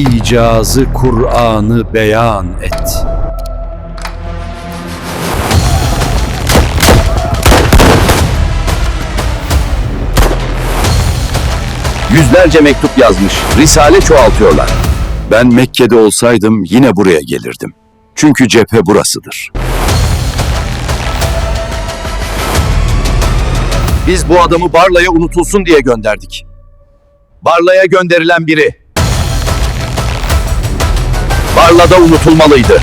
İcazı Kur'an'ı beyan et. Yüzlerce mektup yazmış, risale çoğaltıyorlar. Ben Mekke'de olsaydım yine buraya gelirdim. Çünkü cephe burasıdır. Biz bu adamı Barla'ya unutulsun diye gönderdik. Barla'ya gönderilen biri. Barla'da unutulmalıydı.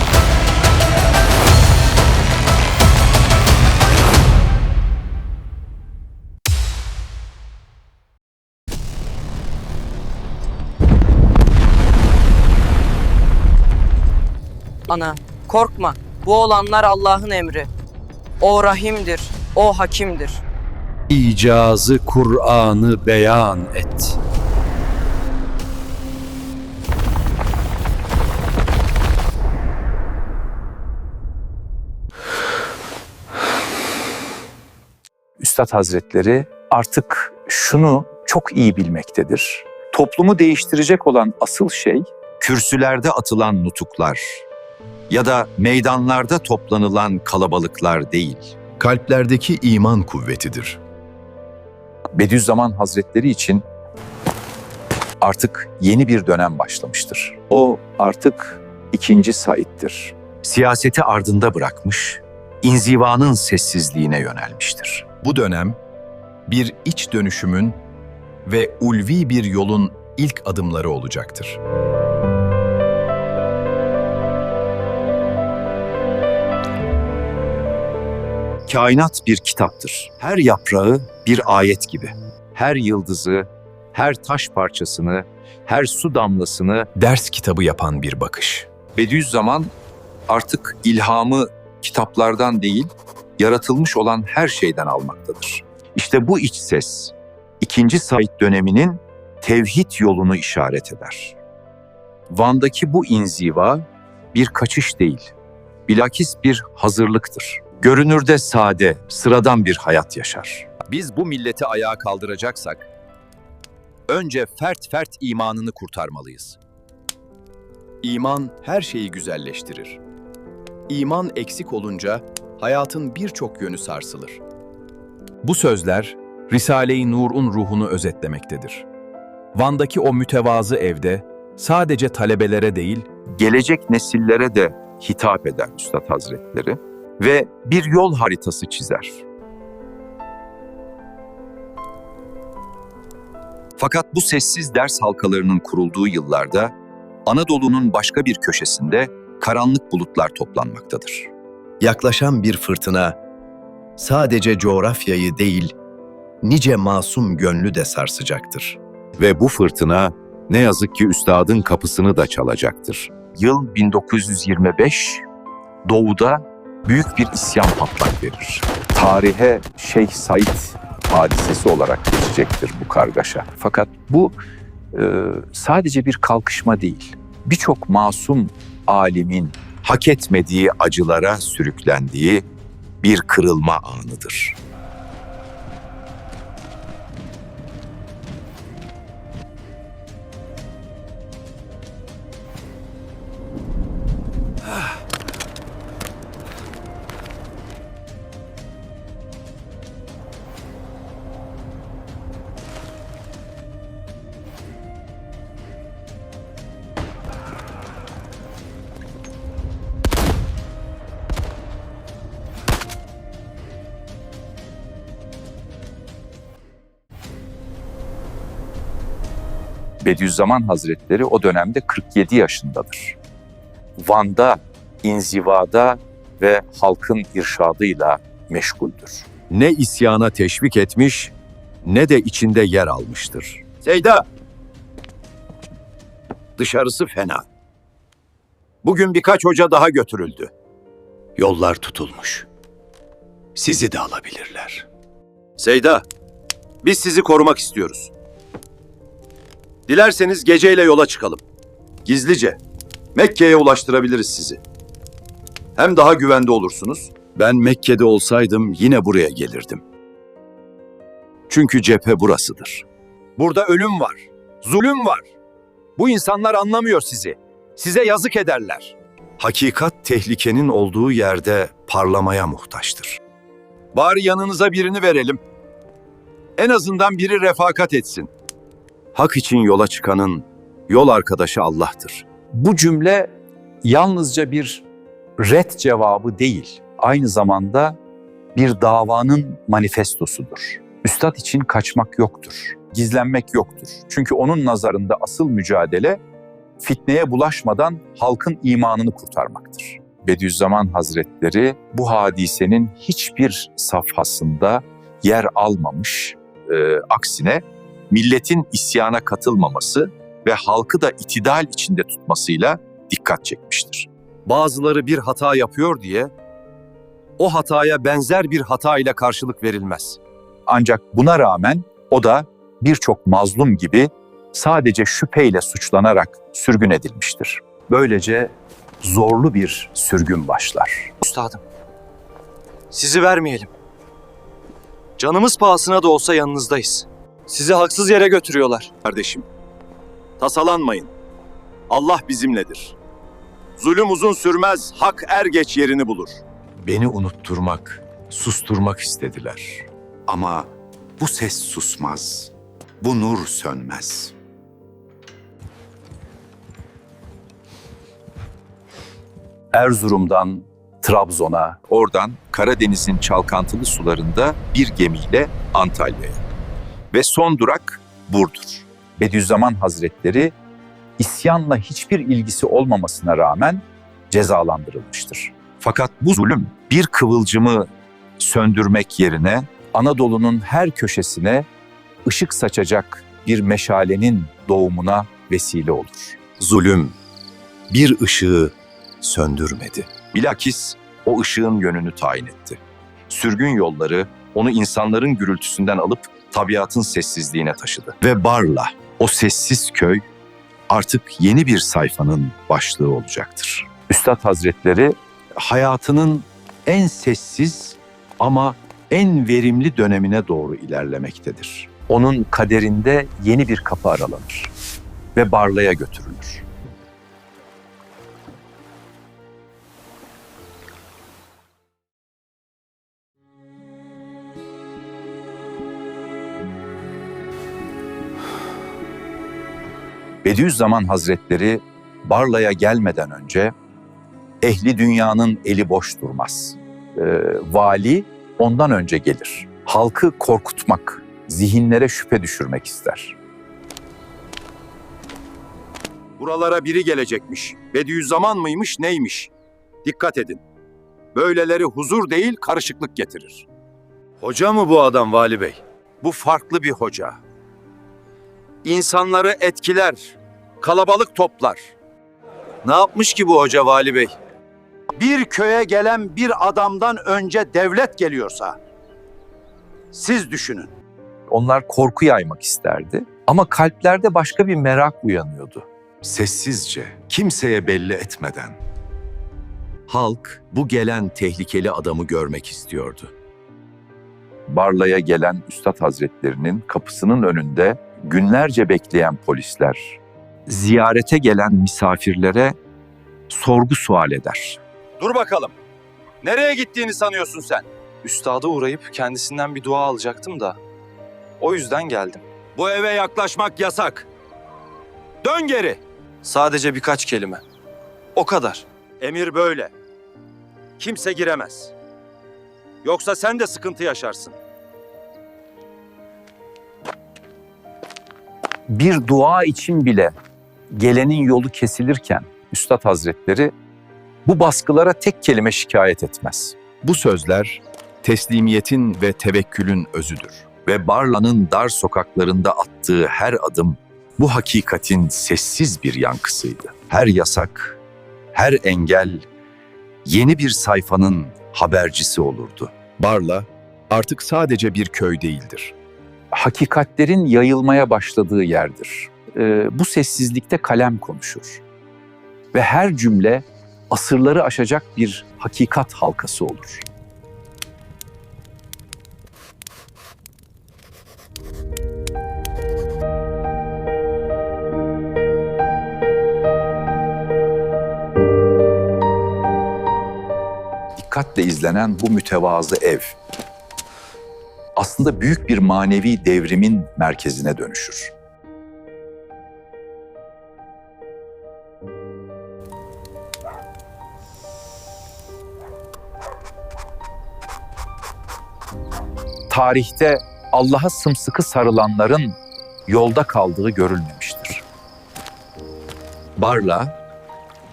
Ana, korkma. Bu olanlar Allah'ın emri. O rahimdir, o hakimdir. İcazı Kur'an'ı beyan et. Üstad Hazretleri artık şunu çok iyi bilmektedir. Toplumu değiştirecek olan asıl şey kürsülerde atılan nutuklar ya da meydanlarda toplanılan kalabalıklar değil. kalplerdeki iman kuvvetidir. Bediüzzaman Hazretleri için artık yeni bir dönem başlamıştır. O artık ikinci Said'dir. Siyaseti ardında bırakmış, inzivanın sessizliğine yönelmiştir. Bu dönem bir iç dönüşümün ve ulvi bir yolun ilk adımları olacaktır. Kainat bir kitaptır. Her yaprağı bir ayet gibi. Her yıldızı, her taş parçasını, her su damlasını Ders kitabı yapan bir bakış. Bediüzzaman artık ilhamı kitaplardan değil, yaratılmış olan her şeyden almaktadır. İşte bu iç ses, ikinci Said döneminin tevhid yolunu işaret eder. Van'daki bu inziva bir kaçış değil, bilakis bir hazırlıktır. Görünürde sade, sıradan bir hayat yaşar. Biz bu milleti ayağa kaldıracaksak, önce fert fert imanını kurtarmalıyız. İman her şeyi güzelleştirir. İman eksik olunca hayatın birçok yönü sarsılır. Bu sözler Risale-i Nur'un ruhunu özetlemektedir. Van'daki o mütevazı evde sadece talebelere değil, gelecek nesillere de hitap eder Üstad Hazretleri ve bir yol haritası çizer. Fakat bu sessiz ders halkalarının kurulduğu yıllarda Anadolu'nun başka bir köşesinde karanlık bulutlar toplanmaktadır. Yaklaşan bir fırtına sadece coğrafyayı değil, nice masum gönlü de sarsacaktır. Ve bu fırtına ne yazık ki üstadın kapısını da çalacaktır. Yıl 1925, doğuda büyük bir isyan patlak verir. Tarihe Şeyh Said hadisesi olarak geçecektir bu kargaşa. Fakat bu e, sadece bir kalkışma değil. Birçok masum alimin hak etmediği acılara sürüklendiği bir kırılma anıdır. Bediüzzaman Hazretleri o dönemde 47 yaşındadır. Van'da, inzivada ve halkın irşadıyla meşguldür. Ne isyana teşvik etmiş, ne de içinde yer almıştır. Seyda! Dışarısı fena. Bugün birkaç hoca daha götürüldü. Yollar tutulmuş. Sizi de alabilirler. Seyda, biz sizi korumak istiyoruz. Dilerseniz geceyle yola çıkalım. Gizlice. Mekke'ye ulaştırabiliriz sizi. Hem daha güvende olursunuz. Ben Mekke'de olsaydım yine buraya gelirdim. Çünkü cephe burasıdır. Burada ölüm var, zulüm var. Bu insanlar anlamıyor sizi. Size yazık ederler. Hakikat tehlikenin olduğu yerde parlamaya muhtaçtır. Bari yanınıza birini verelim. En azından biri refakat etsin. Hak için yola çıkanın yol arkadaşı Allah'tır. Bu cümle yalnızca bir red cevabı değil, aynı zamanda bir davanın manifestosudur. Üstad için kaçmak yoktur, gizlenmek yoktur. Çünkü onun nazarında asıl mücadele fitneye bulaşmadan halkın imanını kurtarmaktır. Bediüzzaman Hazretleri bu hadisenin hiçbir safhasında yer almamış, e, aksine milletin isyana katılmaması ve halkı da itidal içinde tutmasıyla dikkat çekmiştir. Bazıları bir hata yapıyor diye o hataya benzer bir hata ile karşılık verilmez. Ancak buna rağmen o da birçok mazlum gibi sadece şüpheyle suçlanarak sürgün edilmiştir. Böylece zorlu bir sürgün başlar. Üstadım, sizi vermeyelim. Canımız pahasına da olsa yanınızdayız. Sizi haksız yere götürüyorlar. Kardeşim, tasalanmayın. Allah bizimledir. Zulüm uzun sürmez, hak er geç yerini bulur. Beni unutturmak, susturmak istediler. Ama bu ses susmaz, bu nur sönmez. Erzurum'dan Trabzon'a, Oradan Karadeniz'in çalkantılı sularında bir gemiyle Antalya'ya. Ve son durak Burdur. Bediüzzaman Hazretleri isyanla hiçbir ilgisi olmamasına rağmen cezalandırılmıştır. Fakat bu zulüm bir kıvılcımı söndürmek yerine Anadolu'nun her köşesine ışık saçacak bir meşalenin doğumuna vesile olur. Zulüm bir ışığı söndürmedi. bilakis o ışığın yönünü tayin etti. Sürgün yolları onu insanların gürültüsünden alıp tabiatın sessizliğine taşıdı. Ve Barla, o sessiz köy artık yeni bir sayfanın başlığı olacaktır. Üstad Hazretleri hayatının en sessiz ama en verimli dönemine doğru ilerlemektedir. onun kaderinde yeni bir kapı aralanır ve Barla'ya götürülür. Bediüzzaman Hazretleri Barla'ya gelmeden önce ehli dünyanın eli boş durmaz. Ee, vali ondan önce gelir. Halkı korkutmak, zihinlere şüphe düşürmek ister. Buralara biri gelecekmiş. Bediüzzaman mıymış neymiş? Dikkat edin. Böyleleri huzur değil karışıklık getirir. Hoca mı bu adam Vali Bey? Bu farklı bir hoca. İnsanları etkiler, kalabalık toplar. Ne yapmış ki bu hoca Vali Bey? Bir köye gelen bir adamdan önce devlet geliyorsa, siz düşünün. Onlar korku yaymak isterdi ama kalplerde başka bir merak uyanıyordu. Sessizce, kimseye belli etmeden. Halk bu gelen tehlikeli adamı görmek istiyordu. Barla'ya gelen Üstad Hazretlerinin kapısının önünde günlerce bekleyen polisler ziyarete gelen misafirlere sorgu sual eder. Dur bakalım. Nereye gittiğini sanıyorsun sen? Üstada uğrayıp kendisinden bir dua alacaktım da. O yüzden geldim. Bu eve yaklaşmak yasak. Dön geri. Sadece birkaç kelime. O kadar. Emir böyle. Kimse giremez. Yoksa sen de sıkıntı yaşarsın. Bir dua için bile gelenin yolu kesilirken Üstad Hazretleri bu baskılara tek kelime şikayet etmez. Bu sözler teslimiyetin ve tevekkülün özüdür. Ve Barla'nın dar sokaklarında attığı her adım bu hakikatin sessiz bir yankısıydı. Her yasak, her engel yeni bir sayfanın habercisi olurdu. Barla artık sadece bir köy değildir hakikatlerin yayılmaya başladığı yerdir. E, bu sessizlikte kalem konuşur. Ve her cümle asırları aşacak bir hakikat halkası olur. Dikkatle izlenen bu mütevazı ev aslında büyük bir manevi devrimin merkezine dönüşür. Tarihte Allah'a sımsıkı sarılanların yolda kaldığı görülmemiştir. Barla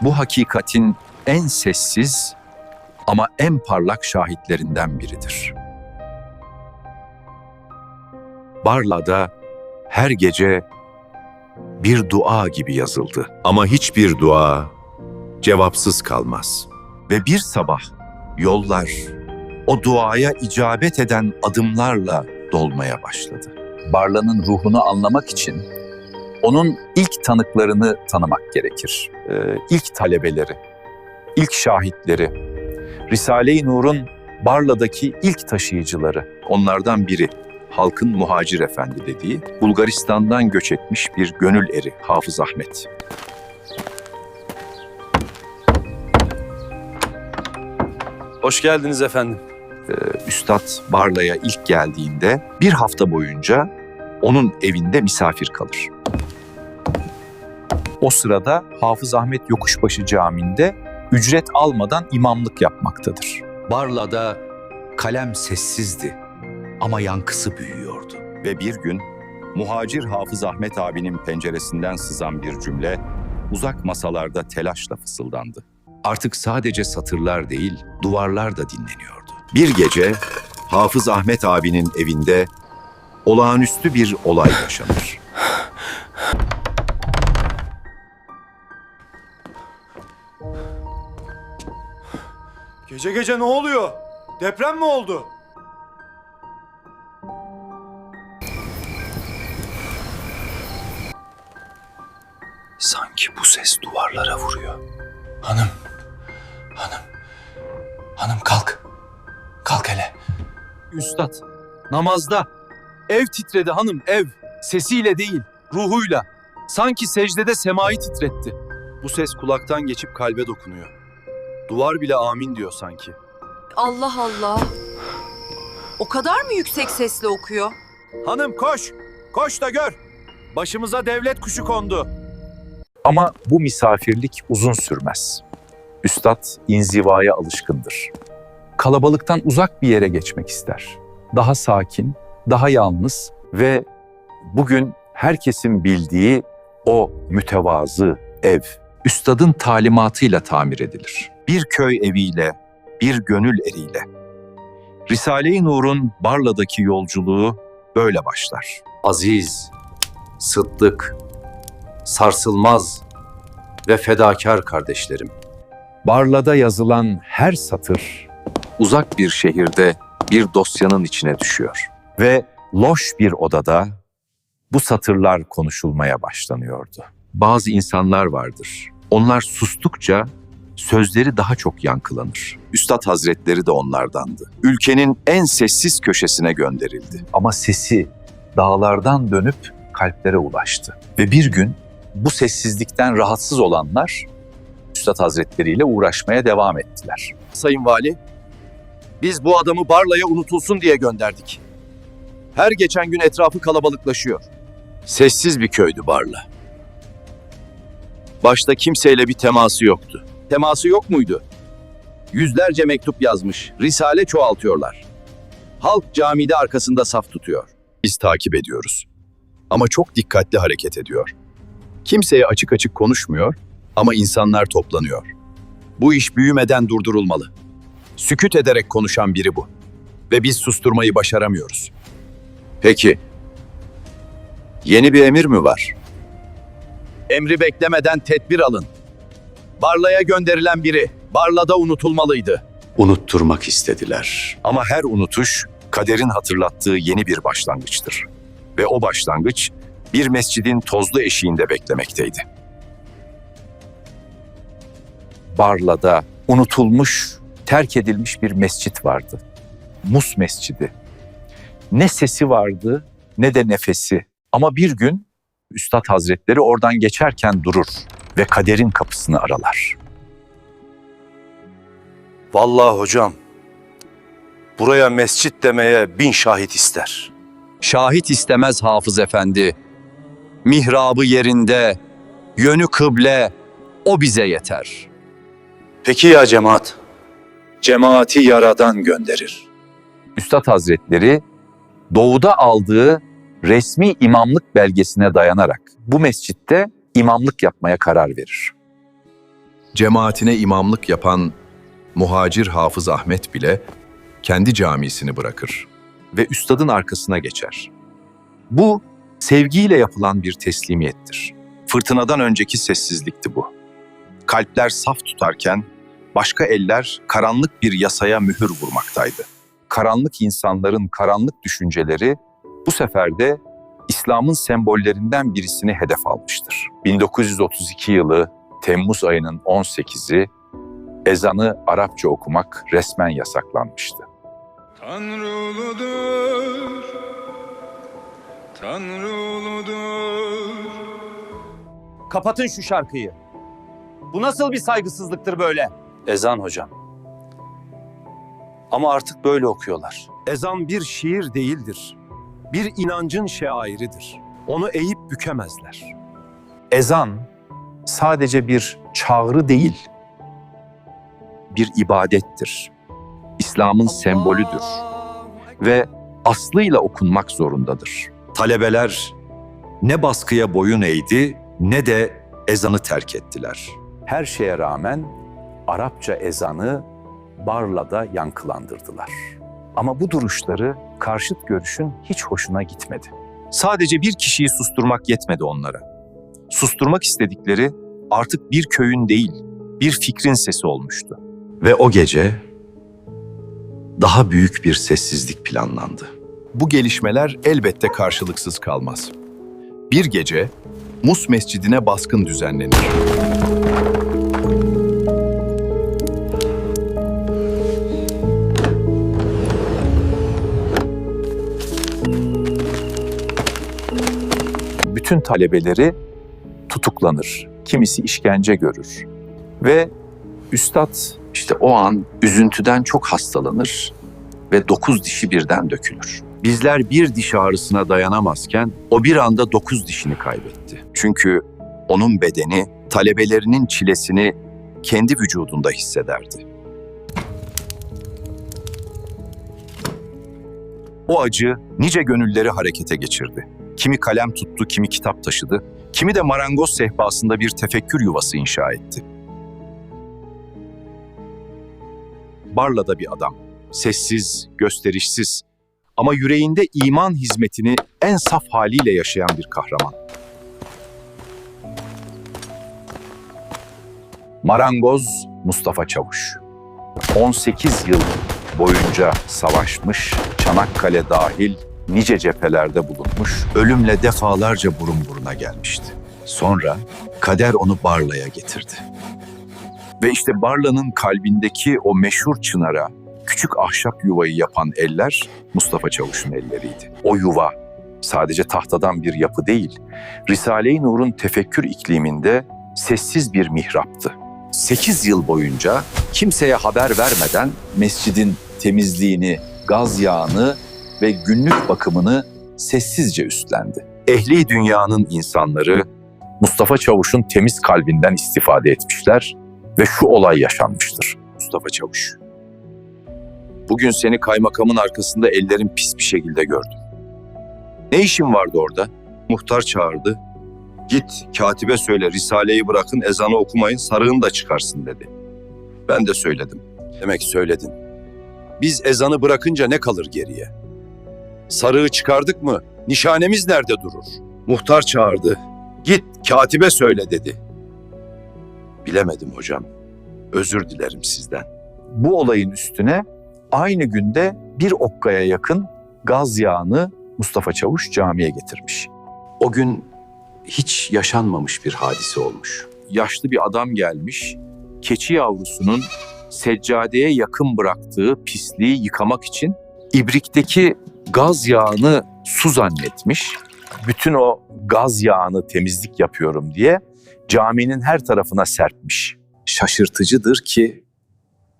bu hakikatin en sessiz ama en parlak şahitlerinden biridir. Barla'da her gece bir dua gibi yazıldı Ama hiçbir dua cevapsız kalmaz. ve bir sabah yollar o duaya icabet eden adımlarla dolmaya başladı. Barla'nın ruhunu anlamak için onun ilk tanıklarını tanımak gerekir. Ee, ilk talebeleri, ilk şahitleri, Risale-i Nur'un Barla'daki ilk taşıyıcıları. Onlardan biri halkın muhacir efendi dediği Bulgaristan'dan göç etmiş bir gönül eri Hafız Ahmet. Hoş geldiniz efendim. Üstad Barla'ya ilk geldiğinde bir hafta boyunca onun evinde misafir kalır. O sırada Hafız Ahmet Yokuşbaşı Camii'nde ücret almadan imamlık yapmaktadır. Barla'da kalem sessizdi ama yankısı büyüyordu. Ve bir gün muhacir Hafız Ahmet abinin penceresinden sızan bir cümle uzak masalarda telaşla fısıldandı. Artık sadece satırlar değil, duvarlar da dinleniyordu. Bir gece Hafız Ahmet abinin evinde olağanüstü bir olay yaşanır. Gece gece ne oluyor? Deprem mi oldu? Ses duvarlara vuruyor. Hanım, hanım, hanım kalk. Kalk hele. Üstad, namazda. Ev titredi hanım, ev. Sesiyle değil, ruhuyla. Sanki secdede semayı titretti. Bu ses kulaktan geçip kalbe dokunuyor. Duvar bile amin diyor sanki. Allah Allah. O kadar mı yüksek sesle okuyor? Hanım koş, koş da gör. Başımıza devlet kuşu kondu. Ama bu misafirlik uzun sürmez. Üstad inzivaya alışkındır. Kalabalıktan uzak bir yere geçmek ister. Daha sakin, daha yalnız ve bugün herkesin bildiği o mütevazı ev üstadın talimatıyla tamir edilir. Bir köy eviyle, bir gönül eriyle. Risale-i Nur'un Barla'daki yolculuğu böyle başlar. Aziz, sıddık, sarsılmaz ve fedakar kardeşlerim. Barla'da yazılan her satır uzak bir şehirde bir dosyanın içine düşüyor. Ve loş bir odada bu satırlar konuşulmaya başlanıyordu. Bazı insanlar vardır. Onlar sustukça sözleri daha çok yankılanır. Üstad Hazretleri de onlardandı. Ülkenin en sessiz köşesine gönderildi. Ama sesi dağlardan dönüp kalplere ulaştı. Ve bir gün bu sessizlikten rahatsız olanlar Üstad Hazretleri ile uğraşmaya devam ettiler. Sayın Vali, biz bu adamı Barla'ya unutulsun diye gönderdik. Her geçen gün etrafı kalabalıklaşıyor. Sessiz bir köydü Barla. Başta kimseyle bir teması yoktu. Teması yok muydu? Yüzlerce mektup yazmış, risale çoğaltıyorlar. Halk camide arkasında saf tutuyor. Biz takip ediyoruz. Ama çok dikkatli hareket ediyor. Kimseye açık açık konuşmuyor ama insanlar toplanıyor. Bu iş büyümeden durdurulmalı. Süküt ederek konuşan biri bu. Ve biz susturmayı başaramıyoruz. Peki, yeni bir emir mi var? Emri beklemeden tedbir alın. Barla'ya gönderilen biri, Barla'da unutulmalıydı. Unutturmak istediler. Ama her unutuş kaderin hatırlattığı yeni bir başlangıçtır. Ve o başlangıç bir mescidin tozlu eşiğinde beklemekteydi. Barla'da unutulmuş, terk edilmiş bir mescit vardı. Mus Mescidi. Ne sesi vardı ne de nefesi. Ama bir gün Üstad Hazretleri oradan geçerken durur ve kaderin kapısını aralar. Vallahi hocam, buraya mescit demeye bin şahit ister. Şahit istemez Hafız Efendi. Mihrabı yerinde, yönü kıble, o bize yeter. Peki ya cemaat? Cemaati yaradan gönderir. Üstad Hazretleri doğuda aldığı resmi imamlık belgesine dayanarak bu mescitte imamlık yapmaya karar verir. Cemaatine imamlık yapan muhacir Hafız Ahmet bile kendi camisini bırakır. ve üstadın arkasına geçer. Bu sevgiyle yapılan bir teslimiyettir. Fırtınadan önceki sessizlikti bu. Kalpler saf tutarken başka eller karanlık bir yasaya mühür vurmaktaydı. Karanlık insanların karanlık düşünceleri bu sefer de İslam'ın sembollerinden birisini hedef almıştır. 1932 yılı Temmuz ayının 18'i ezanı Arapça okumak resmen yasaklanmıştı. Tanrı uludur, Tanrı uludur. Kapatın şu şarkıyı. Bu nasıl bir saygısızlıktır böyle? Ezan hocam. Ama artık böyle okuyorlar. Ezan bir şiir değildir. Bir inancın şairidir. Onu eğip bükemezler. Ezan sadece bir çağrı değil, bir ibadettir. İslam'ın sembolüdür ve aslıyla okunmak zorundadır. Talebeler ne baskıya boyun eğdi ne de ezanı terk ettiler. Her şeye rağmen Arapça ezanı Barla'da yankılandırdılar. Ama bu duruşları karşıt görüşün hiç hoşuna gitmedi. Sadece bir kişiyi susturmak yetmedi onlara. Susturmak istedikleri artık bir köyün değil, bir fikrin sesi olmuştu. Ve o gece daha büyük bir sessizlik planlandı. Bu gelişmeler elbette karşılıksız kalmaz. Bir gece Mus Mescidine baskın düzenlenir. Bütün talebeleri tutuklanır, kimisi işkence görür. Ve üstad İşte o an üzüntüden çok hastalanır ve dokuz dişi birden dökülür. Bizler bir diş ağrısına dayanamazken o bir anda dokuz dişini kaybetti. Çünkü onun bedeni talebelerinin çilesini kendi vücudunda hissederdi. O acı nice gönülleri harekete geçirdi. Kimi kalem tuttu, kimi kitap taşıdı, kimi de marangoz sehpasında bir tefekkür yuvası inşa etti. Barla'da bir adam. Sessiz, gösterişsiz ama yüreğinde iman hizmetini en saf haliyle yaşayan bir kahraman. Marangoz Mustafa Çavuş. 18 yıl boyunca savaşmış, Çanakkale dahil nice cephelerde bulunmuş, ölümle defalarca burun buruna gelmişti. Sonra kader onu Barla'ya getirdi. Ve işte Barla'nın kalbindeki o meşhur çınara küçük ahşap yuvayı yapan eller Mustafa Çavuş'un elleriydi. O yuva sadece tahtadan bir yapı değil, Risale-i Nur'un tefekkür ikliminde sessiz bir mihraptı. Sekiz yıl boyunca kimseye haber vermeden mescidin temizliğini, gaz yağını ve günlük bakımını sessizce üstlendi. Ehli dünyanın insanları Mustafa Çavuş'un temiz kalbinden istifade etmişler ve şu olay yaşanmıştır. Mustafa Çavuş. Bugün seni kaymakamın arkasında ellerin pis bir şekilde gördüm. Ne işin vardı orada? Muhtar çağırdı. Git katibe söyle Risale'yi bırakın ezanı okumayın sarığını da çıkarsın dedi. Ben de söyledim. Demek söyledin. Biz ezanı bırakınca ne kalır geriye? Sarığı çıkardık mı? Nişanemiz nerede durur? Muhtar çağırdı. Git katibe söyle dedi. Bilemedim hocam. Özür dilerim sizden. bu olayın üstüne aynı günde bir okkaya yakın gaz yağını Mustafa Çavuş camiye getirmiş. O gün hiç yaşanmamış bir hadise olmuş. Yaşlı bir adam gelmiş, keçi yavrusunun seccadeye yakın bıraktığı pisliği yıkamak için ibrikteki gaz yağını su zannetmiş. Bütün o gaz yağını temizlik yapıyorum diye caminin her tarafına serpmiş. Şaşırtıcıdır ki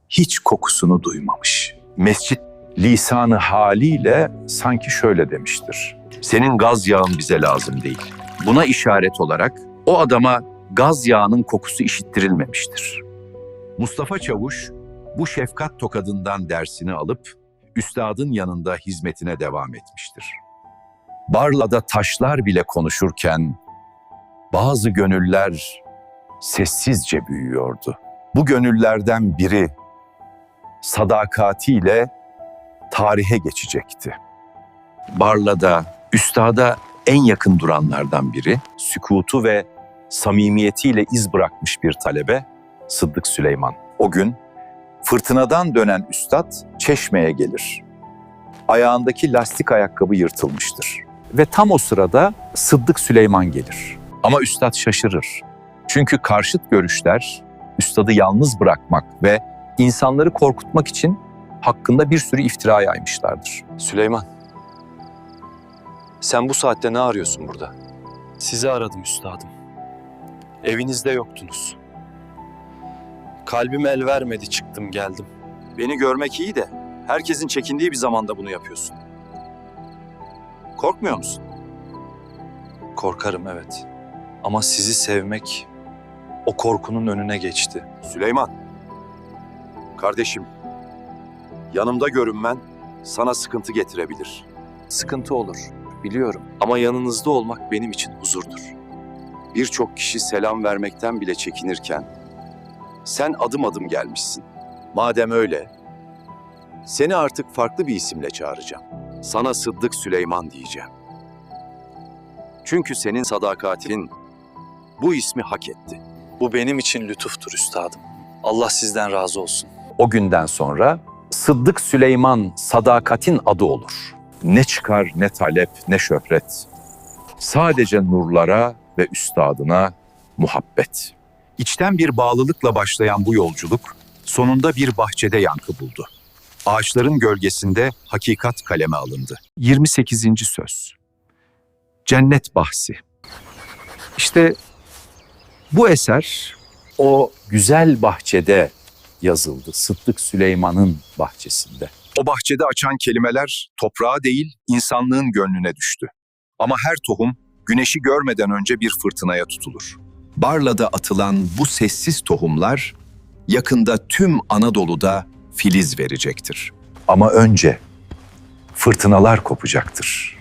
hiç kokusunu duymamış. Mescit lisanı haliyle sanki şöyle demiştir. Senin gaz yağın bize lazım değil. Buna işaret olarak o adama gaz yağının kokusu işittirilmemiştir. Mustafa Çavuş bu şefkat tokadından dersini alıp üstadın yanında hizmetine devam etmiştir. Barla'da taşlar bile konuşurken bazı gönüller sessizce büyüyordu. Bu gönüllerden biri sadakatiyle tarihe geçecekti. Barla'da üstada en yakın duranlardan biri, sükutu ve samimiyetiyle iz bırakmış bir talebe Sıddık Süleyman. O gün fırtınadan dönen üstad çeşmeye gelir. Ayağındaki lastik ayakkabı yırtılmıştır. Ve tam o sırada Sıddık Süleyman gelir. Ama üstad şaşırır. Çünkü karşıt görüşler üstadı yalnız bırakmak ve insanları korkutmak için hakkında bir sürü iftira yaymışlardır. Süleyman. Sen bu saatte ne arıyorsun burada? Sizi aradım üstadım. Evinizde yoktunuz. Kalbim el vermedi çıktım geldim. Beni görmek iyi de herkesin çekindiği bir zamanda bunu yapıyorsun. Korkmuyor musun? Korkarım evet. Ama sizi sevmek o korkunun önüne geçti. Süleyman. Kardeşim. Yanımda görünmen sana sıkıntı getirebilir. Sıkıntı olur, biliyorum. Ama yanınızda olmak benim için huzurdur. Birçok kişi selam vermekten bile çekinirken sen adım adım gelmişsin. Madem öyle, seni artık farklı bir isimle çağıracağım. Sana Sıddık Süleyman diyeceğim. Çünkü senin sadakatin bu ismi hak etti. Bu benim için lütuftur üstadım. Allah sizden razı olsun. O günden sonra Sıddık Süleyman sadakatin adı olur. Ne çıkar ne talep ne şöhret. Sadece nurlara ve üstadına muhabbet. İçten bir bağlılıkla başlayan bu yolculuk sonunda bir bahçede yankı buldu. Ağaçların gölgesinde hakikat kaleme alındı. 28. söz. Cennet bahsi. İşte bu eser o güzel bahçede yazıldı. Sıddık Süleyman'ın bahçesinde. O bahçede açan kelimeler toprağa değil insanlığın gönlüne düştü. Ama her tohum güneşi görmeden önce bir fırtınaya tutulur. Barla'da atılan bu sessiz tohumlar yakında tüm Anadolu'da filiz verecektir. Ama önce fırtınalar kopacaktır.